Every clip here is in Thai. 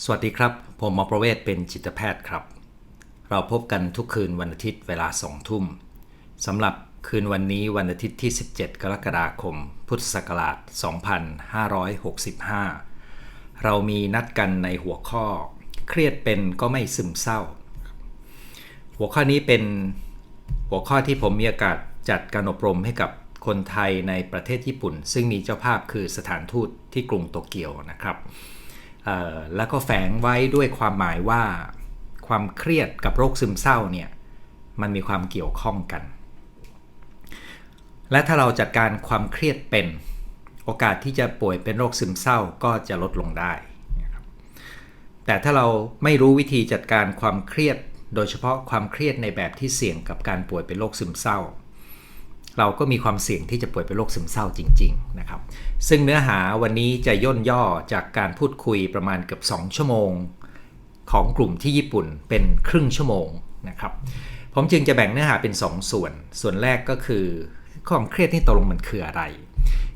สวัสดีครับ ผมหมอประเวศเป็นจิตแพทย์ครับ เราพบกันทุกคืนวันอาทิตย์เวลาสองทุ่มสำหรับคืนวันนี้วันอาทิตย์ที่ 17 กรกฎาคม พุทธศักราช 2565 เรามีนัดกันในหัวข้อ เครียดเป็นก็ไม่ซึมเศร้า หัวข้อนี้เป็นหัวข้อที่ผมมีโอกาสจัดการอบรมให้กับคนไทยในประเทศญี่ปุ่น ซึ่งมีเจ้าภาพคือสถานทูตที่กรุงโตเกียวนะครับ แล้วก็แฝงไว้ด้วยความหมายว่าความเครียดกับโรคซึมเศร้าเนี่ยมันมีความเกี่ยวข้องกัน และถ้าเราจัดการความเครียดเป็นโอกาสที่จะป่วยเป็นโรคซึมเศร้าก็จะลดลงได้ แต่ถ้าเราไม่รู้วิธีจัดการความเครียด โดยเฉพาะความเครียดในแบบที่เสี่ยงกับการป่วยเป็นโรคซึมเศร้า เราก็มีความเสี่ยงที่จะป่วยเป็นโรคซึมเศร้าจริงๆนะครับ ซึ่งเนื้อหาวันนี้จะย่นย่อจากการพูดคุยประมาณเกือบ 2 ชั่วโมง ของกลุ่มที่ญี่ปุ่นเป็นครึ่งชั่วโมงนะครับ ผมจึงจะแบ่งเนื้อหาเป็น 2ส่วน ส่วนแรกก็คือความเครียดที่ตกลงมันคืออะไร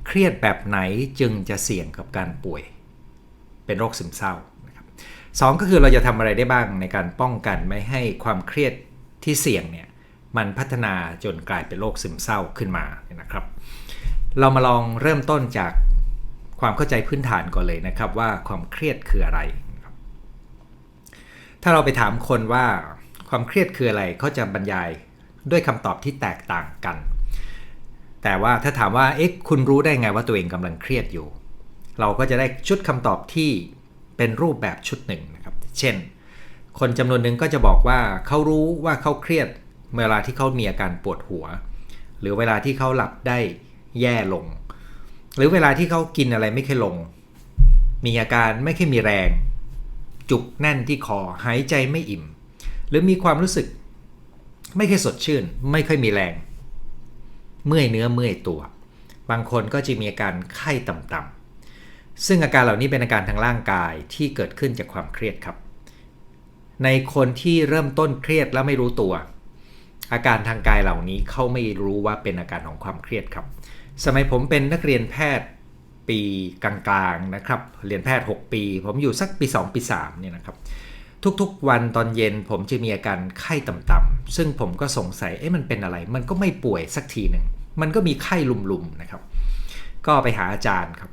เครียดแบบไหนจึงจะเสี่ยงกับการป่วย เป็นโรคซึมเศร้านะครับสองก็คือเราจะทำอะไรได้บ้างในการป้องกันไม่ให้ความเครียดที่เสี่ยงเนี่ย มันพัฒนาจนกลายเป็นโรคซึมเศร้าขึ้นมานะครับ เรามาลองเริ่มต้นจากความเข้าใจพื้นฐานก่อนเลยนะครับว่าความเครียดคืออะไร ถ้าเราไปถามคนว่าความเครียดคืออะไรเขาจะบรรยายด้วยคำตอบที่แตกต่างกัน แต่ว่าถ้าถามว่าเอ๊ะคุณรู้ได้ไงว่าตัวเองกำลังเครียดอยู่ เราก็จะได้ชุดคำตอบที่เป็นรูปแบบชุดหนึ่งนะครับ เช่น คนจำนวนหนึ่งก็จะบอกว่าเขารู้ว่าเขาเครียด เวลาที่เขามีอาการปวดหัว หรือเวลาที่เขาหลับได้แย่ลง หรือเวลาที่เขากินอะไรไม่ค่อยลง มีอาการไม่ค่อยมีแรง จุกแน่นที่คอหายใจไม่อิ่ม หรือมีความรู้สึก ไม่ค่อยสดชื่น ไม่ค่อยมีแรง เมื่อยเนื้อเมื่อยตัว บางคนก็จะมีอาการไข้ต่ำๆซึ่งอาการเหล่านี้เป็นอาการทางร่างกายที่เกิดขึ้นจากความเครียดครับ ในคนที่เริ่มต้นเครียดแล้วไม่รู้ตัว อาการทางกายเหล่านี้เขาไม่รู้ว่าเป็นอาการของความเครียดครับ สมัยผมเป็นนักเรียนแพทย์ปีกลางๆนะครับ เรียนแพทย์ 6 ปี ผมอยู่สักปี 2 ปี3เนี่ยนะครับ ทุกๆวันตอนเย็นผมจะมีอาการไข้ต่ำๆซึ่งผมก็สงสัยเอ๊ะมันเป็นอะไร มันก็ไม่ป่วยสักทีหนึ่งมันก็มีไข้ลุมๆนะครับ ก็ไปหาอาจารย์ครับ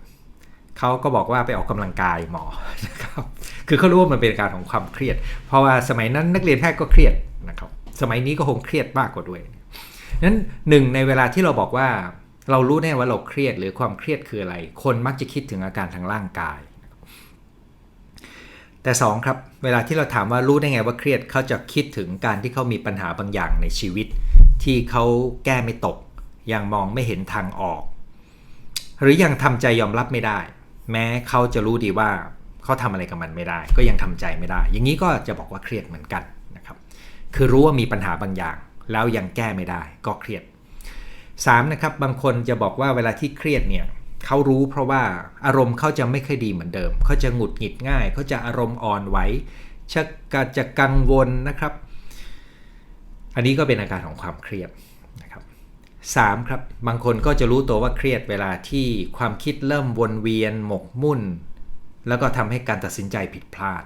เขาก็บอกว่าไปออกกำลังกายหมอนะครับคือเขารู้ว่ามันเป็นอาการของความเครียด เพราะว่าสมัยนั้นนักเรียนแพทย์ก็เครียดนะครับ สมัยนี้ก็คงเครียดมากกว่าด้วยนั้นหนึ่งในเวลาที่เราบอกว่า เรารู้แน่ว่าเราเครียดหรือความเครียดคืออะไร คนมักจะคิดถึงอาการทางร่างกาย แต่สองครับเวลาที่เราถามว่ารู้ได้ไงว่าเครียดเขาจะคิดถึงการที่เขามีปัญหาบางอย่างในชีวิต ที่เขาแก้ไม่ตก ยังมองไม่เห็นทางออก หรือยังทำใจยอมรับไม่ได้ แม้เขาจะรู้ดีว่าเขาทำอะไรกับมันไม่ได้ ก็ยังทำใจไม่ได้ อย่างนี้ก็จะบอกว่าเครียดเหมือนกัน คือรู้ว่ามีปัญหาบางอย่าง แล้วยังแก้ไม่ได้ก็เครียด 3. นะครับบางคนจะบอกว่าเวลาที่เครียดเนี่ยเขารู้เพราะว่าอารมณ์เขาจะไม่ค่อยดีเหมือนเดิมเขาจะหงุดหงิดง่ายเขาจะอารมณ์อ่อนไหวชักจะกังวลนะครับ อันนี้ก็เป็นอาการของความเครียดนะครับสามครับบางคนก็จะรู้ตัวว่าเครียดเวลาที่ความคิดเริ่มวนเวียน หมกมุ่น แล้วก็ทำให้การตัดสินใจผิดพลาด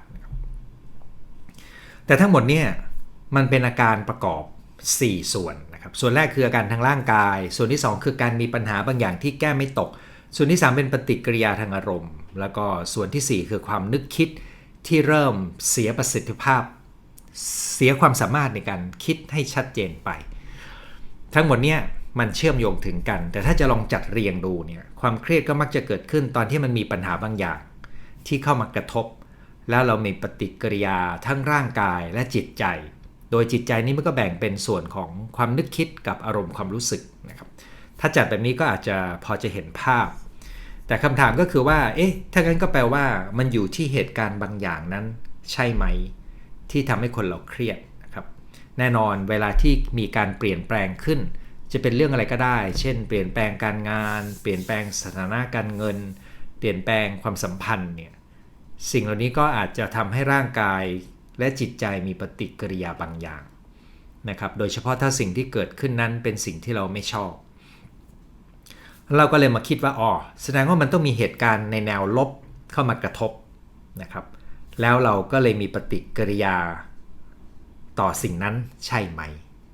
แต่ทั้งหมดเนี่ย มันเป็นอาการประกอบ 4 ส่วนนะครับ ส่วนแรกคืออาการทางร่างกาย ส่วนที่ 2 คือการมีปัญหาบางอย่างที่แก้ไม่ตก ส่วนที่ 3 เป็นปฏิกิริยาทางอารมณ์ แล้วก็ส่วนทีสี่ 4 คือความนึกคิดที่เริ่มเสียประสิทธิภาพ เสียความสามารถในการคิดให้ชัดเจนไป ทั้งหมดเนี่ยมันเชื่อมโยงถึงกัน แต่ถ้าจะลองจัดเรียงดูเนี่ยความเครียดก็มักจะเกิดขึ้นตอนที่มันมีปัญหาบางอย่าง ที่เข้ามากระทบ แล้วเรามีปฏิกิริยาทั้งร่างกายและจิตใจ โดยจิตใจนี้มันก็แบ่งเป็นส่วนของความนึกคิดกับอารมณ์ความรู้สึกนะครับถ้าจัดแบบนี้ก็อาจจะพอจะเห็นภาพ แต่คำถามก็คือว่าเอ๊ะถ้างั้นก็แปลว่ามันอยู่ที่เหตุการณ์บางอย่างนั้น ใช่ไหม ที่ทำให้คนเราเครียดนะครับแน่นอนเวลาที่มีการเปลี่ยนแปลงขึ้น จะเป็นเรื่องอะไรก็ได้ เช่น เปลี่ยนแปลงการงาน เปลี่ยนแปลงสถานะการเงิน เปลี่ยนแปลงความสัมพันธ์เนี่ยสิ่งเหล่านี้ก็อาจจะทำให้ร่างกาย และจิตใจมีปฏิกิริยาบางอย่างนะครับ โดยเฉพาะถ้าสิ่งที่เกิดขึ้นนั้นเป็นสิ่งที่เราไม่ชอบ เราก็เลยมาคิดว่าอ๋อแสดงว่ามันต้องมีเหตุการณ์ในแนวลบเข้ามากระทบนะครับ แล้วเราก็เลยมีปฏิกิริยาต่อสิ่งนั้นใช่ไหม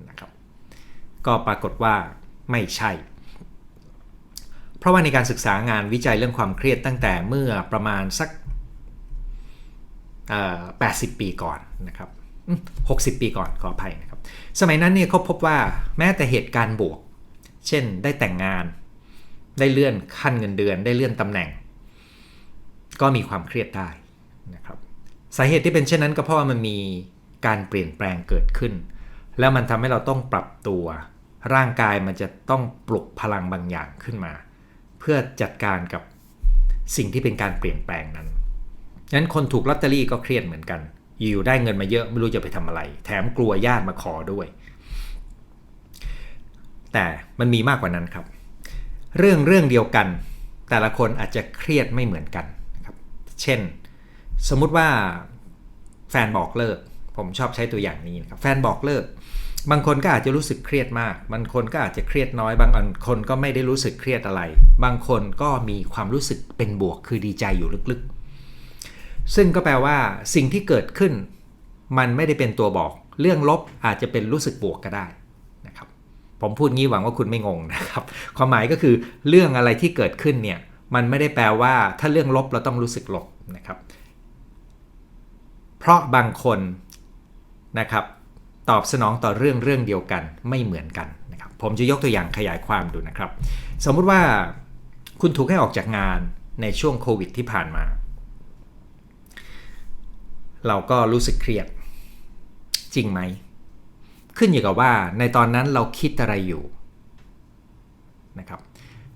นะครับ ก็ปรากฏว่าไม่ใช่ เพราะว่าในการศึกษางานวิจัยเรื่องความเครียดตั้งแต่เมื่อประมาณสัก 80 ปีก่อนนะครับ60 ปีก่อนขออภัยนะครับ สมัยนั้นเนี่ยเขาพบว่าแม้แต่เหตุการณ์บวก เช่นได้แต่งงาน ได้เลื่อนขั้นเงินเดือน ได้เลื่อนตำแหน่ง ก็มีความเครียดได้นะครับ สาเหตุที่เป็นเช่นนั้นก็เพราะว่ามันมีการเปลี่ยนแปลงเกิดขึ้น แล้วมันทำให้เราต้องปรับตัว ร่างกายมันจะต้องปลุกพลังบางอย่างขึ้นมา เพื่อจัดการกับสิ่งที่เป็นการเปลี่ยนแปลงนั้น งั้นคนถูกลอตเตอรี่ก็เครียดเหมือนกัน อยู่ได้เงินมาเยอะไม่รู้จะไปทำอะไร แถมกลัวญาติมาขอด้วย แต่มันมีมากกว่านั้นครับ เรื่องเรื่องเดียวกัน แต่ละคนอาจจะเครียดไม่เหมือนกันครับเช่น สมมุติว่าแฟนบอกเลิก ผมชอบใช้ตัวอย่างนี้นะครับแฟนบอกเลิก บางคนก็อาจจะรู้สึกเครียดมากบางคนก็อาจจะเครียดน้อย บางคนก็ไม่ได้รู้สึกเครียดอะไร บางคนก็มีความรู้สึกเป็นบวกคือดีใจอยู่ลึกๆ ซึ่งก็แปลว่าสิ่งที่เกิดขึ้น มันไม่ได้เป็นตัวบอก เรื่องลบอาจจะเป็นรู้สึกบวกก็ได้นะครับผมพูดงี้หวังว่าคุณไม่งงนะครับ ความหมายก็คือเรื่องอะไรที่เกิดขึ้นเนี่ยมันไม่ได้แปลว่า ถ้าเรื่องลบเราต้องรู้สึกลบนะครับ เพราะบางคนนะครับตอบสนองต่อเรื่องเรื่องเดียวกันไม่เหมือนกันนะครับผมจะยกตัวอย่างขยายความดูนะครับ สมมุติว่าคุณถูกให้ออกจากงานในช่วงโควิดที่ผ่านมา เราก็รู้สึกเครียด จริงไหม ขึ้นอยู่กับว่าในตอนนั้นเราคิดอะไรอยู่นะครับ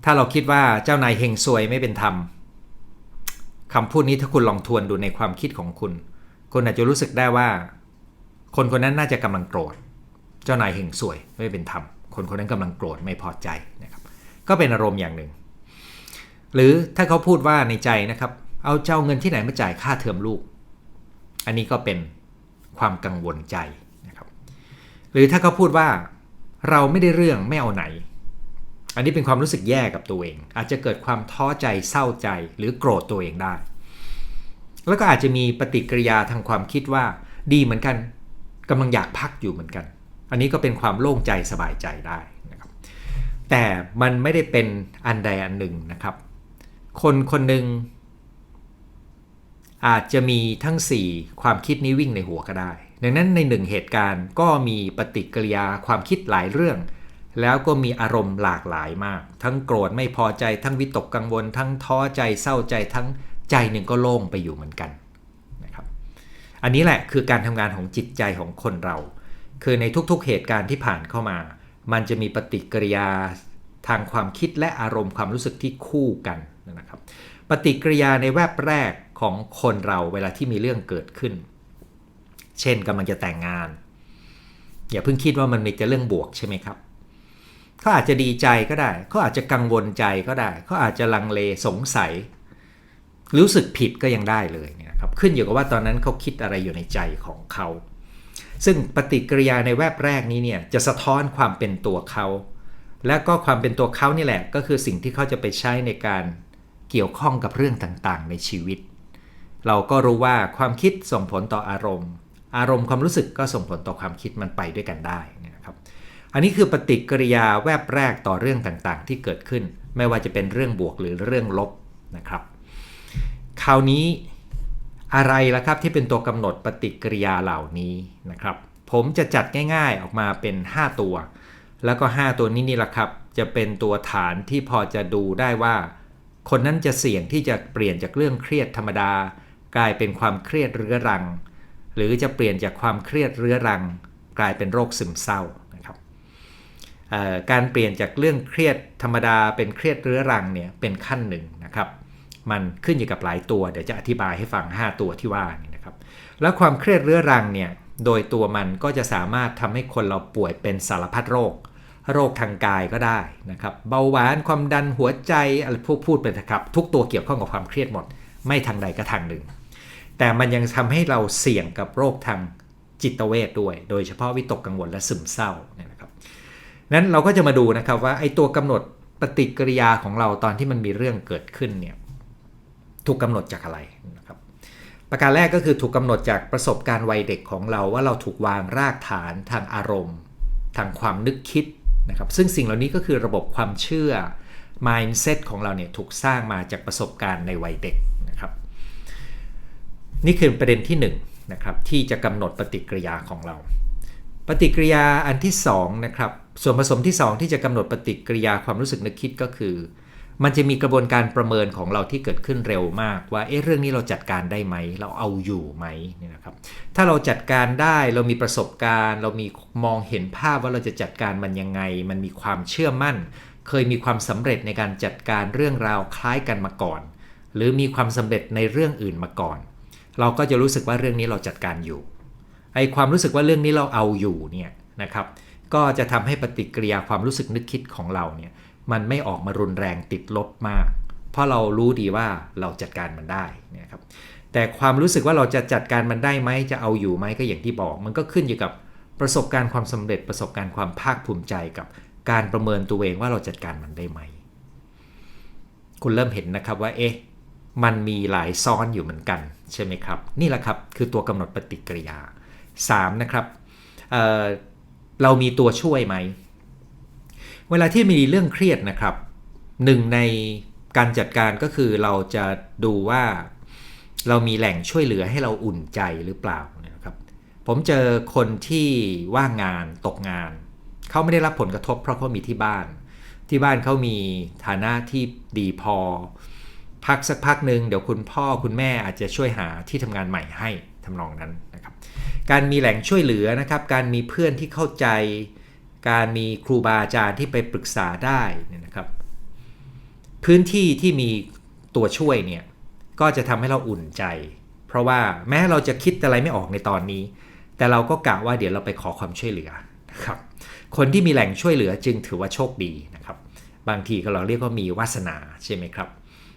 ถ้าเราคิดว่าเจ้านายเฮงซวยไม่เป็นธรรมคำพูดนี้ถ้าคุณลองทวนดูในความคิดของคุณ คุณอาจจะรู้สึกได้ว่า คนคนนั้นน่าจะกำลังโกรธ เจ้านายเฮงซวยไม่เป็นธรรม คนคนนั้นกำลังโกรธไม่พอใจนะครับ ก็เป็นอารมณ์อย่างหนึ่ง หรือถ้าเขาพูดว่าในใจนะครับ เอาเจ้าเงินที่ไหนมาจ่ายค่าเทอมลูก อันนี้ก็เป็นความกังวลใจนะครับ หรือถ้าเขาพูดว่าเราไม่ได้เรื่องไม่เอาไหน อันนี้เป็นความรู้สึกแย่กับตัวเอง อาจจะเกิดความท้อใจเศร้าใจหรือโกรธตัวเองได้ แล้วก็อาจจะมีปฏิกิริยาทางความคิดว่า ดีเหมือนกันกำลังอยากพักอยู่เหมือนกัน อันนี้ก็เป็นความโล่งใจสบายใจได้นะครับแต่มันไม่ได้เป็นอันใดอันหนึ่งนะครับ คนคนหนึ่ง อาจจะมีทั้ง 4 ความคิดนี้วิ่งในหัวก็ได้ ดังนั้นในหนึ่งเหตุการณ์ก็มีปฏิกิริยาความคิดหลายเรื่อง แล้วก็มีอารมณ์หลากหลายมาก ทั้งโกรธไม่พอใจทั้งวิตกกังวล ทั้งท้อใจเศร้าใจทั้งใจหนึ่งก็โล่งไปอยู่เหมือนกันนะครับ อันนี้แหละคือการทำงานของจิตใจของคนเรา คือในทุกๆเหตุการณ์ที่ผ่านเข้ามา มันจะมีปฏิกิริยาทางความคิดและอารมณ์ความรู้สึกที่คู่กันนะครับ ปฏิกิริยาในแวบแรก ของคนเราเวลาที่มีเรื่องเกิดขึ้น เช่นกำลังจะแต่งงาน อย่าเพิ่งคิดว่ามันมีแต่เรื่องบวกใช่ไหมครับเขาอาจจะดีใจก็ได้เขาอาจจะกังวลใจก็ได้เขาอาจจะลังเลสงสัย รู้สึกผิดก็ยังได้เลยเนี่ยครับขึ้นอยู่กับว่าตอนนั้นเขาคิดอะไรอยู่ในใจของเขา ซึ่งปฏิกิริยาในแวบแรกนี้เนี่ยจะสะท้อนความเป็นตัวเขา และก็ความเป็นตัวเขานี่แหละ ก็คือสิ่งที่เขาจะไปใช้ในการเกี่ยวข้องกับเรื่องต่างๆ ในชีวิต เราก็รู้ว่าความคิดส่งผลต่ออารมณ์ อารมณ์ความรู้สึกก็ส่งผลต่อความคิดมันไปด้วยกันได้นะครับ อันนี้คือปฏิกิริยาแวบแรกต่อเรื่องต่างๆ ที่เกิดขึ้น ไม่ว่าจะเป็นเรื่องบวกหรือเรื่องลบนะครับ คราวนี้อะไรล่ะครับที่เป็นตัวกำหนดปฏิกิริยาเหล่านี้นะครับ ผมจะจัดง่ายๆออกมาเป็น 5 ตัว แล้วก็ 5 ตัวนี้นี่แหละครับ จะเป็นตัวฐานที่พอจะดูได้ว่า คนนั้นจะเสี่ยงที่จะเปลี่ยนจากเรื่องเครียดธรรมดา กลายเป็นความเครียดเรื้อรัง หรือจะเปลี่ยนจากความเครียดเรื้อรัง กลายเป็นโรคซึมเศร้านะครับการเปลี่ยนจากเรื่องเครียดธรรมดาเป็นเครียดเรื้อรังเนี่ยเป็นขั้นหนึ่งนะครับมันขึ้นอยู่กับหลายตัวเดี๋ยวจะอธิบายให้ฟัง 5 ตัวที่ว่านี่นะครับแล้วความเครียดเรื้อรังเนี่ยโดยตัวมันก็จะสามารถทำให้คนเราป่วยเป็นสารพัดโรค โรคทางกายก็ได้นะครับเบาหวานความดันหัวใจอะไรพวกพูดไปนะครับ ทุกตัวเกี่ยวข้องกับความเครียดหมด ไม่ทางใดก็ทางหนึ่ง แต่มันยังทำให้เราเสี่ยงกับโรคทางจิตเวทด้วย โดยเฉพาะวิตกกังวลและซึมเศร้าเนี่ยนะครับนั้นเราก็จะมาดูนะครับว่าไอ้ตัวกำหนดปฏิกิริยาของเราตอนที่มันมีเรื่องเกิดขึ้นเนี่ยถูกกำหนดจากอะไรนะครับประการแรกก็คือถูกกำหนดจากประสบการณ์วัยเด็กของเราว่าเราถูกวางรากฐานทางอารมณ์ ทางความนึกคิดนะครับซึ่งสิ่งเหล่านี้ก็คือระบบความเชื่อ mindset ของเราเนี่ยถูกสร้างมาจากประสบการณ์ในวัยเด็ก นี่คือประเด็นที่1นนะครับที่จะกำหนดปฏิกิริยาของเรา ปฏิกิริยาอันที่2นะครับส่วนผสมที่ 2 ที่จะกำหนดปฏิกิริยาความรู้สึกนึกคิดก็คือ มันจะมีกระบวนการประเมินของเราที่เกิดขึ้นเร็วมากว่าเอ๊ะเรื่องนี้เราจัดการได้ไหม เราเอาอยู่ไหมเนี่ยนะครับถ้าเราจัดการได้เรามีประสบการณ์ เรามีมองเห็นภาพว่าเราจะจัดการมันยังไง มันมีความเชื่อมั่น เคยมีความสำเร็จในการจัดการเรื่องราวคล้ายกันมาก่อน หรือมีความสำเร็จในเรื่องอื่นมาก่อน เราก็จะรู้สึกว่าเรื่องนี้เราจัดการอยู่ไอความรู้สึกว่าเรื่องนี้เราเอาอยู่เนี่ยนะครับ ก็จะทำให้ปฏิกิริยาความรู้สึกนึกคิดของเราเนี่ยมันไม่ออกมารุนแรงติดลบมาก เพราะเรารู้ดีว่าเราจัดการมันได้นะครับแต่ความรู้สึกว่าเราจะจัดการมันได้ไหมจะเอาอยู่ไหมก็อย่างที่บอก มันก็ขึ้นอยู่กับประสบการณ์ความสำเร็จประสบการณ์ความภาคภูมิใจกับการประเมินตัวเองว่าเราจัดการมันได้ไหม คุณเริ่มเห็นนะครับว่าเอ๊ะ มันมีหลายซ้อนอยู่เหมือนกันใช่ไหมครับ นี่แหละครับคือตัวกำหนดปฏิกิริยา 3. นะครับเเรามีตัวช่วยไหม เวลาที่มีเรื่องเครียดนะครับหนึ่งในการจัดการก็คือเราจะดูว่าเรามีแหล่งช่วยเหลือให้เราอุ่นใจหรือเปล่านะครับ ผมเจอคนที่ว่างงานตกงาน เขาไม่ได้รับผลกระทบเพราะเขามีที่บ้าน ที่บ้านเขามีฐานะที่ดีพอ พักสักพักหนึ่งเดี๋ยวคุณพ่อคุณแม่อาจจะช่วยหาที่ทำงานใหม่ให้ทำนองนั้นนะครับ การมีแหล่งช่วยเหลือนะครับ การมีเพื่อนที่เข้าใจ การมีครูบาอาจารย์ที่ไปปรึกษาได้นี่นะครับ พื้นที่ที่มีตัวช่วยเนี่ยก็จะทำให้เราอุ่นใจ เพราะว่าแม้เราจะคิดอะไรไม่ออกในตอนนี้ แต่เราก็กะว่าเดี๋ยวเราไปขอความช่วยเหลือนะครับ คนที่มีแหล่งช่วยเหลือจึงถือว่าโชคดีนะครับ บางทีก็เราเรียกว่ามีวาสนาใช่ไหมครับ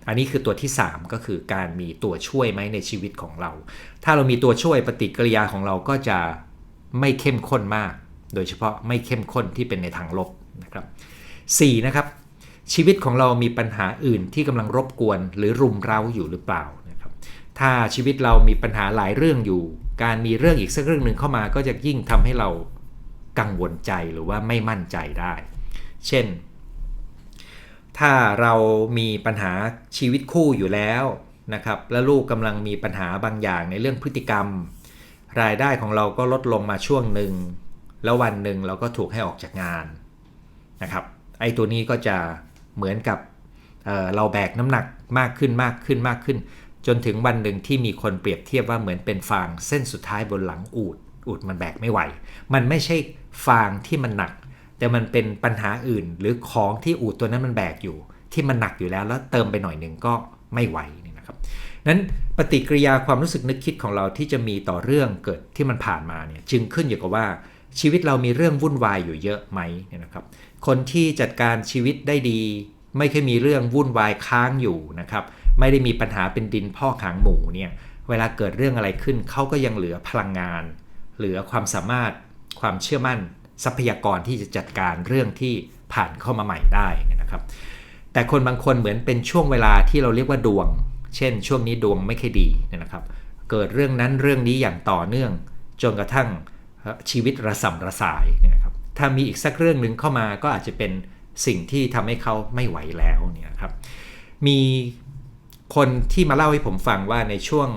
อันนี้คือตัวที่ 3 ก็คือการมีตัวช่วยไหมในชีวิตของเรา ถ้าเรามีตัวช่วยปฏิกิริยาของเราก็จะไม่เข้มข้นมาก โดยเฉพาะไม่เข้มข้นที่เป็นในทางลบนะครับ 4 นะครับ ชีวิตของเรามีปัญหาอื่นที่กำลังรบกวน หรือรุมเร้าอยู่หรือเปล่านะครับ ถ้าชีวิตเรามีปัญหาหลายเรื่องอยู่ การมีเรื่องอีกสักเรื่องหนึ่งเข้ามาก็จะยิ่งทำให้เรากังวลใจหรือว่าไม่มั่นใจได้ เช่น ถ้าเรามีปัญหาชีวิตคู่อยู่แล้วนะครับและลูกกำลังมีปัญหาบางอย่างในเรื่องพฤติกรรม รายได้ของเราก็ลดลงมาช่วงหนึ่ง แล้ววันหนึ่งเราก็ถูกให้ออกจากงานนะครับไอ้ตัวนี้ก็จะเหมือนกับเเราแบกน้ำหนักมากขึ้นมากขึ้นมากขึ้น จนถึงวันหนึ่งที่มีคนเปรียบเทียบว่าเหมือนเป็นฟางเส้นสุดท้ายบนหลังอูดอูดมันแบกไม่ไหว มันไม่ใช่ฟางที่มันหนัก แต่มันเป็นปัญหาอื่น หรือของที่อูดตัวนั้นมันแบกอยู่ ที่มันหนักอยู่แล้วแล้วเติมไปหน่อยหนึ่งก็ไม่ไหวนี่นะครับนั้นปฏิกิริยาความรู้สึกนึกคิดของเราที่จะมีต่อเรื่องเกิดที่มันผ่านมาเนี่ยจึงขึ้นอยู่กับว่าชีวิตเรามีเรื่องวุ่นวายอยู่เยอะไหมเนี่ยนะครับ คนที่จัดการชีวิตได้ดี ไม่เคยมีเรื่องวุ่นวายค้างอยู่นะครับไม่ได้มีปัญหาเป็นดินพ่อขางหมูเนี่ยเวลาเกิดเรื่องอะไรขึ้นเขาก็ยังเหลือพลังงาน เหลือความสามารถความเชื่อมั่น ทรัพยากรที่จะจัดการเรื่องที่ผ่านเข้ามาใหม่ได้นะครับ แต่คนบางคนเหมือนเป็นช่วงเวลาที่เราเรียกว่าดวง เช่น ช่วงนี้ดวงไม่ค่อยดีนะครับ เกิดเรื่องนั้นเรื่องนี้อย่างต่อเนื่อง จนกระทั่งชีวิตระสำระสายนะครับถ้ามีอีกสักเรื่องหนึ่งเข้ามาก็อาจจะเป็นสิ่งที่ทำให้เขาไม่ไหวแล้วเนี่ยครับมีคนที่มาเล่าให้ผมฟังว่าในช่วง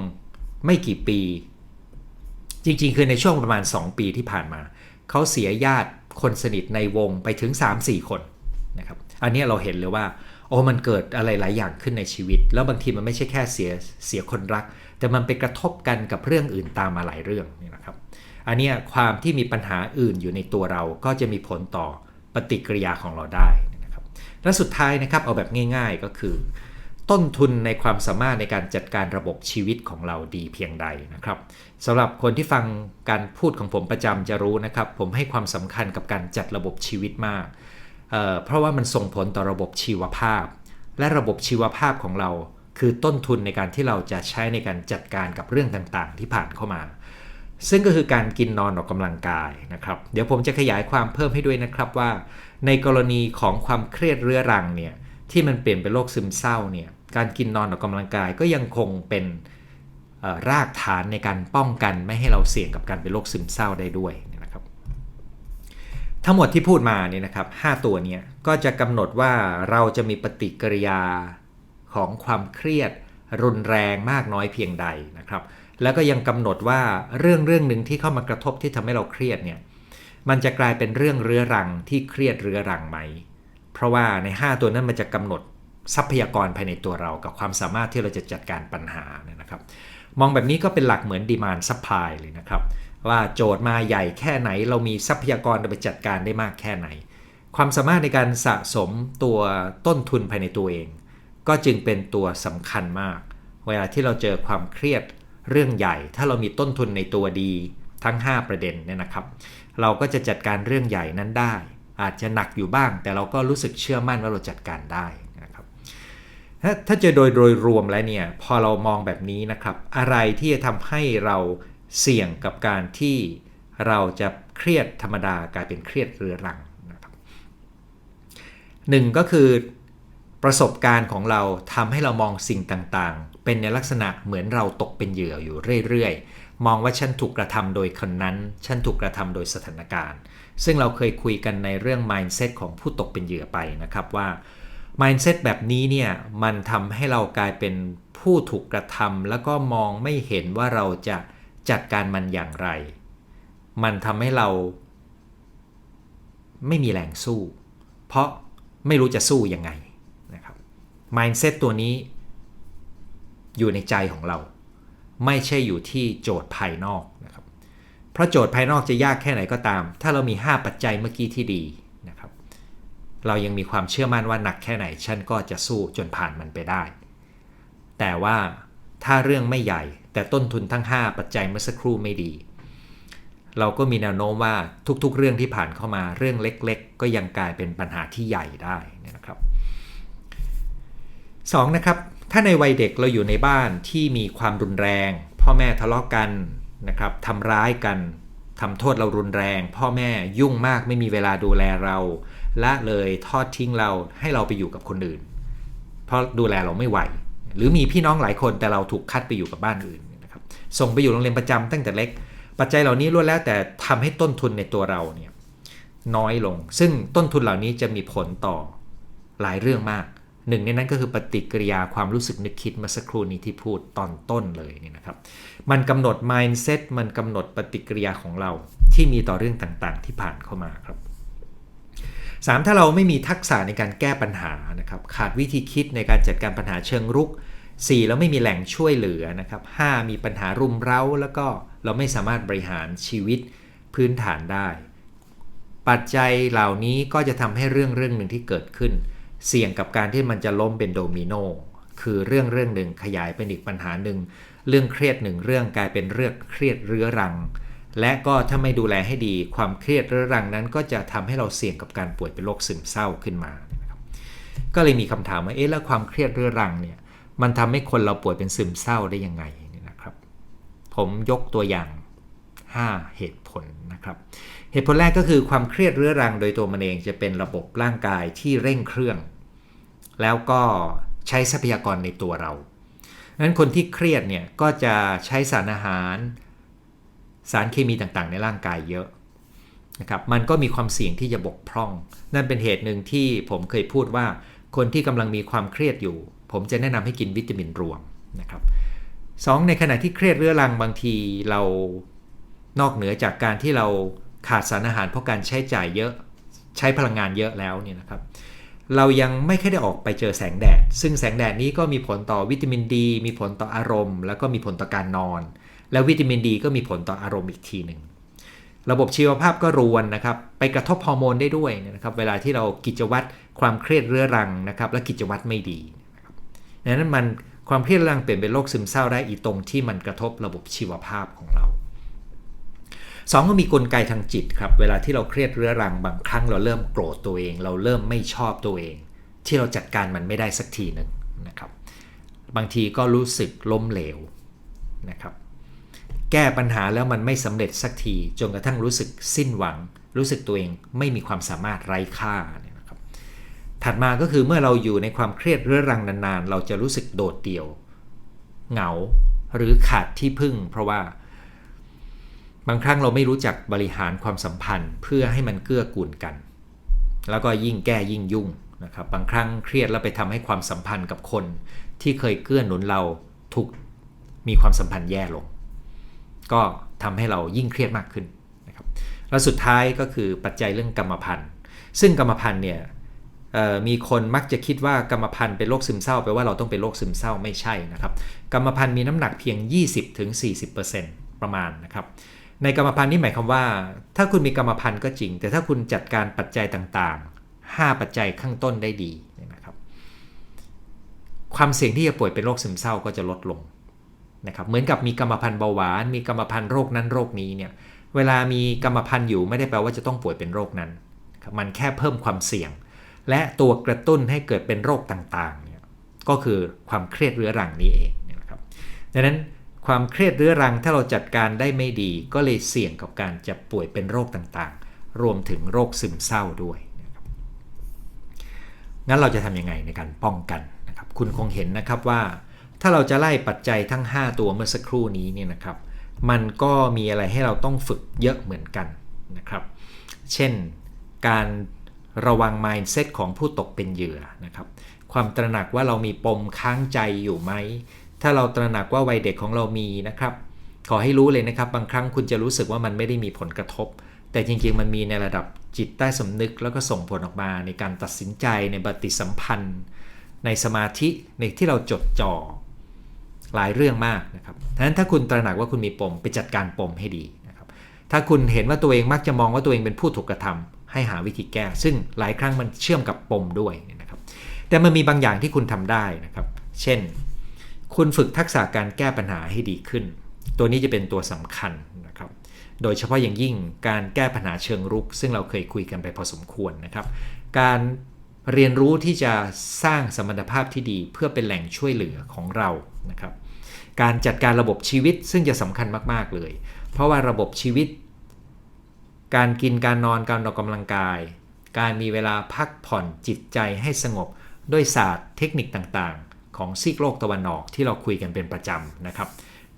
ไม่กี่ปี จริงๆ คือในช่วงประมาณ 2 ปีที่ผ่านมา เขาเสียญาติคนสนิทในวงไปถึง 3-4 คนนะครับอันนี้เราเห็นเลยว่าโอ้มันเกิดอะไรหลายอย่างขึ้นในชีวิต แล้วบางทีมันไม่ใช่แค่เสียเสียคนรัก แต่มันไปกระทบกันกับเรื่องอื่นตามมาหลายเรื่องนี่นะครับ อันนี้ความที่มีปัญหาอื่นอยู่ในตัวเราก็จะมีผลต่อปฏิกิริยาของเราได้นะครับและสุดท้ายนะครับเอาแบบง่าย ๆก็คือ ต้นทุนในความสามารถในการจัดการระบบชีวิตของเราดีเพียงใดนะครับสำหรับคนที่ฟังการพูดของผมประจำจะรู้นะครับ ผมให้ความสำคัญกับการจัดระบบชีวิตมากเเพราะว่ามันส่งผลต่อระบบชีวภาพ และระบบชีวภาพของเรา คือต้นทุนในการที่เราจะใช้ในการจัดการกับเรื่องต่างๆ ที่ผ่านเข้ามา ซึ่งก็คือการกินนอนออกกำลังกายนะครับ เดี๋ยวผมจะขยายความเพิ่มให้ด้วยนะครับว่า ในกรณีของความเครียดเรื้อรังเนี่ย ที่มันเปลี่ยนเป็นโรคซึมเศร้าเนี่ยการกินนอนออกกำลังกายก็ยังคงเป็นรากฐานในการป้องกันไม่ให้เราเสี่ยงกับการเป็นโรคซึมเศร้าได้ด้วยนะครับ ทั้งหมดที่พูดมาเนี่ยนะครับ 5 ตัวเนี้ก็จะกำหนดว่าเราจะมีปฏิกิริยาของความเครียดรุนแรงมากน้อยเพียงใดนะครับ แล้วก็ยังกำหนดว่าเรื่องเรื่องหนึ่งที่เข้ามากระทบที่ทำให้เราเครียดเนี่ยมันจะกลายเป็นเรื่องเรื้อรังที่เครียดเรื้อรังไหม เพราะว่าใน 5 ตัวนั้นมันจะกำหนดทรัพยากรภายในตัวเรา กับความสามารถที่เราจะจัดการปัญหาเนี่ยนะครับ มองแบบนี้ก็เป็นหลักเหมือนดีมานซัพพลายเลยนะครับ ว่าโจทย์มาใหญ่แค่ไหน เรามีทรัพยากรไปจัดการได้มากแค่ไหน ความสามารถในการสะสมตัวต้นทุนภายในตัวเอง ก็จึงเป็นตัวสำคัญมาก เวลาที่เราเจอความเครียดเรื่องใหญ่ ถ้าเรามีต้นทุนในตัวดีทั้ง 5 ประเด็นเนี่ยนะครับ เราก็จะจัดการเรื่องใหญ่นั้นได้ อาจจะหนักอยู่บ้าง แต่เราก็รู้สึกเชื่อมั่นว่าเราจัดการได้นะครับถ้าถ้าจอโดยโดยรวมแล้วเนี่ยพอเรามองแบบนี้นะครับ อะไรที่จะทำให้เราเสี่ยงกับการที่เราจะเครียดธรรมดากลายเป็นเครียดเรื้อรังนะครับหนึ่งก็คือประสบการณ์ของเราทำให้เรามองสิ่งต่างๆ เป็นในลักษณะเหมือนเราตกเป็นเหยื่ออยู่เรื่อยๆ มองว่าฉันถูกกระทำโดยคนนั้น ฉันถูกกระทำโดยสถานการณ์ ซึ่งเราเคยคุยกันในเรื่อง mindset ของผู้ตกเป็นเหยื่อไปนะครับว่า mindset แบบนี้เนี่ยมันทำให้เรากลายเป็นผู้ถูกกระทำแล้วก็มองไม่เห็นว่าเราจะจัดการมันอย่างไร มันทำให้เรา ไม่มีแรงสู้ เพราะไม่รู้จะสู้ยังไงนะครับ mindset ตัวนี้อยู่ในใจของเรา ไม่ใช่อยู่ที่โจทย์ภายนอกนะครับเพราะโจทย์ภายนอกจะยากแค่ไหนก็ตาม ถ้าเรามี 5 ปัจจัยเมื่อกี้ที่ดีนะครับ เรายังมีความเชื่อมั่นว่าหนักแค่ไหนฉันก็จะสู้จนผ่านมันไปได้ แต่ว่าถ้าเรื่องไม่ใหญ่ แต่ต้นทุนทั้ง 5 ปัจจัยเมื่อสักครู่ไม่ดี เราก็มีแนวโน้มว่าทุกๆ เรื่องที่ผ่านเข้ามาเรื่องเล็ก ๆ ก็ยังกลายเป็นปัญหาที่ใหญ่ได้นะครับ 2. นะครับ ถ้าในวัยเด็กเราอยู่ในบ้านที่มีความรุนแรง พ่อแม่ทะเลาะกันนะครับทำร้ายกันทำโทษเรารุนแรง พ่อแม่ยุ่งมากไม่มีเวลาดูแลเราละเลยทอดทิ้งเราให้เราไปอยู่กับคนอื่น เพราะดูแลเราไม่ไหว หรือมีพี่น้องหลายคนแต่เราถูกคัดไปอยู่กับบ้านอื่นนะครับส่งไปอยู่โรงเรียนประจำตั้งแต่เล็ก ปัจจัยเหล่านี้ล้วนแล้วแต่ทำให้ต้นทุนในตัวเราเนี่ยน้อยลง ซึ่งต้นทุนเหล่านี้จะมีผลต่อหลายเรื่องมาก หนึ่งในนั้นก็คือปฏิกิริยาความรู้สึกนึกคิดมื่อสักครู่นี้ที่พูดตอนต้นเลยนี่นะครับ มันกำหนด mindset มันกำหนดปฏิกิริยาของเราที่มีต่อเรื่องต่างๆ ที่ผ่านเข้ามาครับ 3. ถ้าเราไม่มีทักษะในการแก้ปัญหานะครับ ขาดวิธีคิดในการจัดการปัญหาเชิงรุก 4. แล้วไม่มีแหล่งช่วยเหลือนะครับ 5. มีปัญหารุมเร้า แล้วก็เราไม่สามารถบริหารชีวิตพื้นฐานได้ ปัจจัยเหล่านี้ก็จะทำให้เรื่องเรื่องหนึ่งที่เกิดขึ้น เสี่ยงกับการที่มันจะล้มเป็นโดมิโนคือเรื่องเรื่องหนึ่งขยายเป็นอีกปัญหาหนึ่งเรื่องเครียดหนึ่งเรื่องกลายเป็นเรื่องเครียดเรื้อรัง และก็ถ้าไม่ดูแลให้ดีความเครียดเรื้อรังนั้น ก็จะทำให้เราเสี่ยงกับการป่วยเป็นโรคซึมเศร้าขึ้นมา ก็เลยมีคำถามว่าเอ๊ะแล้วความเครียดเรื้อรังเนี่ยมันทำให้คนเราป่วยเป็นซึมเศร้าได้ยังไงนี่นะครับ ผมยกตัวอย่าง 5 เหตุผลนะครับ เหตุผลแรกก็คือความเครียดเรื้อรังโดยตัวมันเองจะเป็นระบบร่างกายที่เร่งเครื่อง แล้วก็ใช้ทรัพยากรในตัวเรานั้นคนที่เครียดเนี่ยก็จะใช้สารอาหาร สารเคมีต่างๆ ในร่างกายเยอะนะครับมันก็มีความเสี่ยงที่จะบกพร่อง นั่นเป็นเหตุหนึ่งที่ผมเคยพูดว่า คนที่กำลังมีความเครียดอยู่ ผมจะแนะนำให้กินวิตามินรวมนะครับสองในขณะที่เครียดเรื้อรังบางทีเรานอกเหนือจากการที่เรา ขาดสารอาหารเพราะการใช้จ่ายเยอะใช้พลังงานเยอะแล้วเนี่ยนะครับ เรายังไม่ค่อยได้ออกไปเจอแสงแดด ซึ่งแสงแดดนี้ก็มีผลต่อวิตามินดี มีผลต่ออารมณ์ แล้วก็มีผลต่อการนอน แล้ววิตามินดีก็มีผลต่ออารมณ์อีกทีหนึ่งระบบชีวภาพก็รวนนะครับ ไปกระทบฮอร์โมนได้ด้วยนะครับ เวลาที่เรากิจวัตรความเครียดเรื้อรังนะครับ และกิจวัตรไม่ดีนะครับดังนั้นมันความเครียดเรื้อรังเปลี่ยนเป็นโรคซึมเศร้าได้อีตรงที่มันกระทบระบบชีวภาพของเรา สองก็มีกลไกทางจิตครับ เวลาที่เราเครียดเรื้อรังบางครั้งเราเริ่มโกรธตัวเอง เราเริ่มไม่ชอบตัวเอง ที่เราจัดการมันไม่ได้สักทีหนึ่งนะครับ บางทีก็รู้สึกล้มเหลวนะครับ แก้ปัญหาแล้วมันไม่สำเร็จสักทีจนกระทั่งรู้สึกสิ้นหวัง รู้สึกตัวเองไม่มีความสามารถไร้ค่าเนี่ยนะครับ ถัดมาก็คือเมื่อเราอยู่ในความเครียดเรื้อรังนานๆ เราจะรู้สึกโดดเดี่ยว เหงาหรือขาดที่พึ่ง เพราะว่า บางครั้งเราไม่รู้จักบริหารความสัมพันธ์ เพื่อให้มันเกื้อกูลกัน แล้วก็ยิ่งแก้ยิ่งยุ่งนะครับบางครั้งเครียดแล้วไปทำให้ความสัมพันธ์กับคน ที่เคยเกื้อหนุนเราถูกมีความสัมพันธ์แย่ลง ก็ทำให้เรายิ่งเครียดมากขึ้นนะครับแล้วสุดท้ายก็คือปัจจัยเรื่องกรรมพันธุ์ซึ่งกรรมพันธุ์เนี่ยมีคนมักจะคิดว่ากรรมพันธุ์เป็นโรคซึมเศร้าแปลว่าเราต้องเป็นโรคซึมเศร้าไม่ใช่นะครับ กรรมพันธุ์มีน้ำหนักเพียง 20-40%ประมาณนะครับ ในกรรมพันธุ์นี่หมายความว่า ถ้าคุณมีกรรมพันธุ์ก็จริง แต่ถ้าคุณจัดการปัจจัยต่างๆ 5 ปัจจัยข้างต้นได้ดีนะครับ ความเสี่ยงที่จะป่วยเป็นโรคซึมเศร้าก็จะลดลงนะครับเหมือนกับมีกรรมพันธุ์เบาหวาน มีกรรมพันธุ์โรคนั้นโรคนี้เนี่ยเวลามีกรรมพันธุ์อยู่ไม่ได้แปลว่าจะต้องป่วยเป็นโรคนั้น มันแค่เพิ่มความเสี่ยง และตัวกระตุ้นให้เกิดเป็นโรคต่างๆเนี่ยก็คือความเครียดเรื้อรังนี้เองนะครับดังนั้น ความเครียดเรื้อรังถ้าเราจัดการได้ไม่ดี ก็เลยเสี่ยงกับการจะป่วยเป็นโรคต่างๆ รวมถึงโรคซึมเศร้าด้วยนะครับงั้นเราจะทำยังไงในการป้องกันนะครับ คุณคงเห็นนะครับว่า ถ้าเราจะไล่ปัจจัยทั้ง 5 ตัวเมื่อสักครู่นี้เนี่ยนะครับ มันก็มีอะไรให้เราต้องฝึกเยอะเหมือนกันนะครับ เช่นการระวัง mindset ของผู้ตกเป็นเหยื่อนะครับ ความตระหนักว่าเรามีปมค้างใจอยู่ไหม ถ้าเราตระหนักว่าวัยเด็กของเรามีนะครับ ขอให้รู้เลยนะครับ บางครั้งคุณจะรู้สึกว่ามันไม่ได้มีผลกระทบ แต่จริงๆ มันมีในระดับจิตใต้สำนึก แล้วก็ส่งผลออกมาในการตัดสินใจในปฏิสัมพันธ์ ในสมาธิในที่เราจดจ่อหลายเรื่องมากนะครับดังนั้นถ้าคุณตระหนักว่าคุณมีปมไปจัดการปมให้ดีนะครับ ถ้าคุณเห็นว่าตัวเองมักจะมองว่าตัวเองเป็นผู้ถูกกระทำให้หาวิธีแก้ ซึ่งหลายครั้งมันเชื่อมกับปมด้วยนะครับ แต่มันมีบางอย่างที่คุณทำได้นะครับ เช่น คุณฝึกทักษะการแก้ปัญหาให้ดีขึ้น ตัวนี้จะเป็นตัวสำคัญนะครับ โดยเฉพาะอย่างยิ่งการแก้ปัญหาเชิงรุก ซึ่งเราเคยคุยกันไปพอสมควรนะครับ การเรียนรู้ที่จะสร้างสมรรถภาพที่ดีเพื่อเป็นแหล่งช่วยเหลือของเรานะครับ การจัดการระบบชีวิตซึ่งจะสำคัญมาก ๆ เลย เพราะว่าระบบชีวิต การกินการนอนการออกกำลังกาย การมีเวลาพักผ่อนจิตใจให้สงบด้วยศาสตร์เทคนิคต่าง ของซีกโลกตะวันออกที่เราคุยกันเป็นประจำนะครับ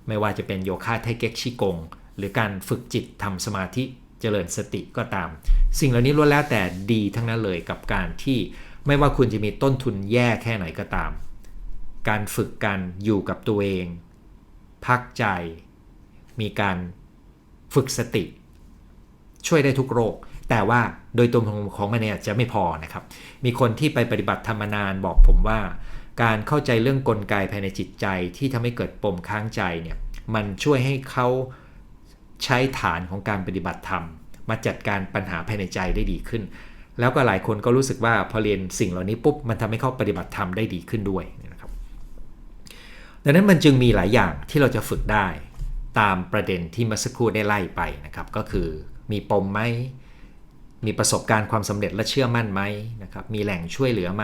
ไม่ว่าจะเป็นโยคะไทเก็กชิกง หรือการฝึกจิตทำสมาธิเจริญสติก็ตาม สิ่งเหล่านี้ล้วนแล้วแต่ดีทั้งนั้นเลยกับการที่ไม่ว่าคุณจะมีต้นทุนแย่แค่ไหนก็ตาม การฝึกการอยู่กับตัวเอง พักใจ มีการฝึกสติ ช่วยได้ทุกโรค แต่ว่าโดยตัวของมันเนี่ยจะไม่พอนะครับ มีคนที่ไปปฏิบัติธรรมนานบอกผมว่า การเข้าใจเรื่องกลไกภายในจิตใจที่ทำให้เกิดปมค้างใจเนี่ยมันช่วยให้เขาใช้ฐานของการปฏิบัติธรรม มาจัดการปัญหาภายในใจได้ดีขึ้น แล้วก็หลายคนก็รู้สึกว่าพอเรียนสิ่งเหล่านี้ปุ๊บมันทำให้เขาปฏิบัติธรรมได้ดีขึ้นด้วยนะครับดังนั้นมันจึงมีหลายอย่างที่เราจะฝึกได้ตามประเด็นที่มาสักครู่ได้ไล่ไปนะครับก็คือมีปมไหมมีประสบการณ์ความสำเร็จและเชื่อมั่นไหมนะครับมีแหล่งช่วยเหลือไหม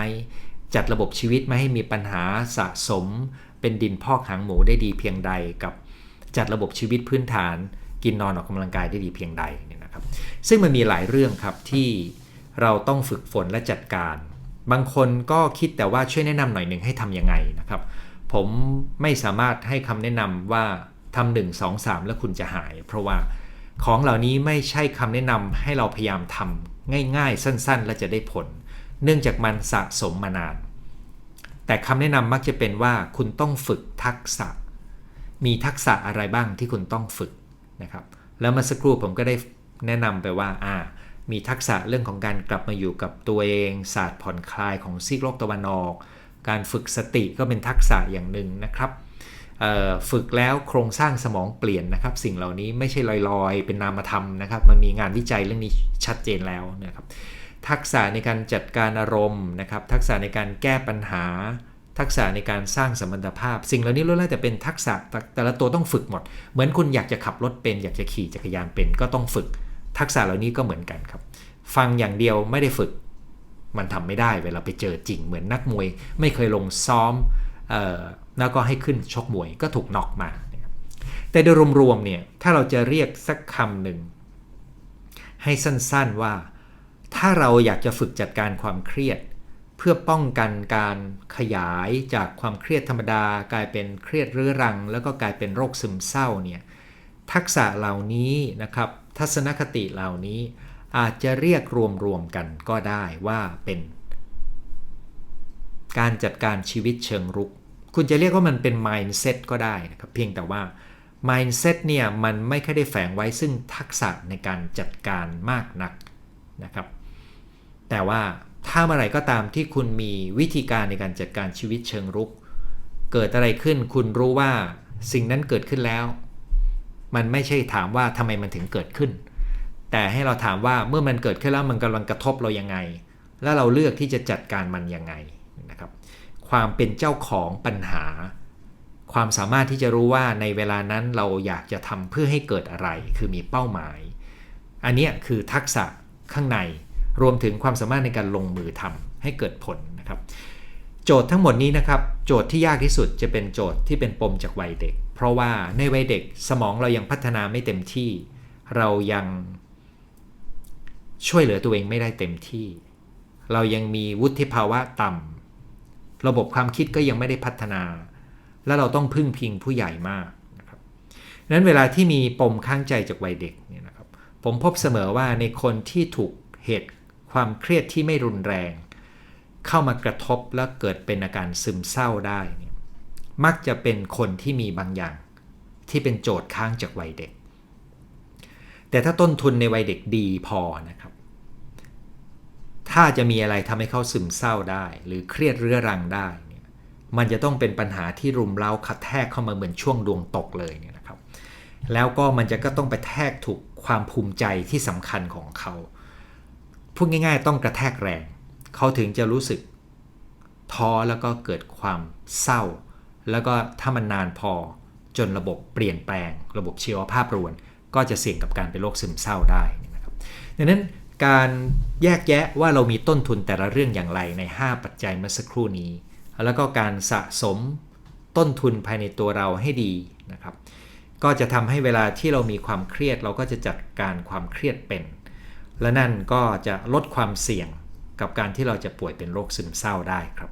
จัดระบบชีวิตไม่ให้มีปัญหาสะสม เป็นดินพอกหางหมูได้ดีเพียงใดกับจัดระบบชีวิตพื้นฐานกินนอนออกกำลังกายได้ดีเพียงใดเนี่ยนะครับ ซึ่งมันมีหลายเรื่องครับที่เราต้องฝึกฝนและจัดการ บางคนก็คิดแต่ว่าช่วยแนะนำหน่อยหนึ่งให้ทำยังไงนะครับ ผมไม่สามารถให้คำแนะนำว่าทำหนึ่งสองสามแล้วคุณจะหาย เพราะว่าของเหล่านี้ไม่ใช่คำแนะนำให้เราพยายามทำง่าย ๆ สั้น ๆ และจะได้ผล เนื่องจากมันสะสมมานาน แต่คำแนะนำมักจะเป็นว่าคุณต้องฝึกทักษะ มีทักษะอะไรบ้างที่คุณต้องฝึกนะครับ แล้วมื่อสักครู่ผมก็ได้แนะนำไปว่าอ่า มีทักษะเรื่องของการกลับมาอยู่กับตัวเองศาสตร์ผ่อนคลายของซีกโลกตะวันออก การฝึกสติก็เป็นทักษะอย่างหนึ่งนะครับฝึกแล้วโครงสร้างสมองเปลี่ยนนะครับ สิ่งเหล่านี้ไม่ใช่ลอยๆ เป็นนามธรรมนะครับ มันมีงานวิจัยเรื่องนี้ชัดเจนแล้วนะครับ ทักษะในการจัดการอารมณ์นะครับทักษะในการแก้ปัญหา ทักษะในการสร้างสมรรถภาพ สิ่งเหล่านี้ล้วนแล้วแต่เป็นทักษะแต่ละตัวต้องฝึกหมด เหมือนคุณอยากจะขับรถเป็น อยากจะขี่จักรยานเป็น ก็ต้องฝึก ทักษะเหล่านี้ก็เหมือนกันครับ ฟังอย่างเดียวไม่ได้ฝึก มันทำไม่ได้เวลาไปเจอจริง เหมือนนักมวย ไม่เคยลงซ้อมออแล้วก็ให้ขึ้นชกมวยก็ถูกน็อกมา แต่โดยรวมๆเนี่ยถ้าเราจะเรียกสักคำหนึ่งให้สั้นๆว่า ถ้าเราอยากจะฝึกจัดการความเครียด เพื่อป้องกันการขยายจากความเครียดธรรมดา กลายเป็นเครียดเรื้อรัง แล้วก็กลายเป็นโรคซึมเศร้าเนี่ยทักษะเหล่านี้นะครับ ทัศนคติเหล่านี้อาจจะเรียกรวมๆกันก็ได้ว่าเป็น การจัดการชีวิตเชิงรุก คุณจะเรียกว่ามันเป็น mindset ก็ได้นะครับ เพียงแต่ว่า mindset เนี่ยมันไม่ค่อยได้แฝงไว้ซึ่งทักษะในการจัดการมากนักนะครับ แต่ว่าถ้าเมื่อไรก็ตามที่คุณมีวิธีการในการจัดการชีวิตเชิงรุก เกิดอะไรขึ้นคุณรู้ว่าสิ่งนั้นเกิดขึ้นแล้ว มันไม่ใช่ถามว่าทำไมมันถึงเกิดขึ้น แต่ให้เราถามว่าเมื่อมันเกิดขึ้นแล้วมันกำลังกระทบเรายังไง แล้วเราเลือกที่จะจัดการมันยังไงนะครับ ความเป็นเจ้าของปัญหา ความสามารถที่จะรู้ว่าในเวลานั้นเราอยากจะทำเพื่อให้เกิดอะไร คือมีเป้าหมาย อันนี้คือทักษะข้างใน รวมถึงความสามารถในการลงมือทำให้เกิดผลนะครับ โจทย์ทั้งหมดนี้นะครับ โจทย์ที่ยากที่สุดจะเป็นโจทย์ที่เป็นปมจากวัยเด็ก เพราะว่าในวัยเด็กสมองเรายังพัฒนาไม่เต็มที่ เรายังช่วยเหลือตัวเองไม่ได้เต็มที่ เรายังมีวุฒิภาวะต่ำระบบความคิดก็ยังไม่ได้พัฒนา และเราต้องพึ่งพิงผู้ใหญ่มากนะครับนั้นเวลาที่มีปมข้างใจจากวัยเด็กเนี่ยนะครับ ผมพบเสมอว่าในคนที่ถูกเหตุ ความเครียดที่ไม่รุนแรง เข้ามากระทบแล้วเกิดเป็นอาการซึมเศร้าได้ มักจะเป็นคนที่มีบางอย่าง ที่เป็นโจทย์ค้างจากวัยเด็ก แต่ถ้าต้นทุนในวัยเด็กดีพอนะครับ ถ้าจะมีอะไรทำให้เขาซึมเศร้าได้ หรือเครียดเรื้อรังได้เนี่ยมันจะต้องเป็นปัญหาที่รุมเร้าคัดแทกเข้ามาเหมือนช่วงดวงตกเลยเนี่ยนะครับ แล้วก็มันจะก็ต้องไปแทกถูกความภูมิใจที่สำคัญของเขา พูดง่ายๆ ต้องกระแทกแรง เขาถึงจะรู้สึกท้อแล้วก็เกิดความเศร้า แล้วก็ถ้ามันนานพอจนระบบเปลี่ยนแปลง ระบบชีวภาพรวน ก็จะเสี่ยงกับการเป็นโรคซึมเศร้าได้นะครับดังนั้นการแยกแยะว่าเรามีต้นทุนแต่ละเรื่องอย่างไรใน 5 ปัจจัยเมื่อสักครู่นี้ แล้วก็การสะสมต้นทุนภายในตัวเราให้ดีนะครับ ก็จะทำให้เวลาที่เรามีความเครียด เราก็จะจัดการความเครียดเป็น และนั่นก็จะลดความเสี่ยงกับการที่เราจะป่วยเป็นโรคซึมเศร้าได้ครับ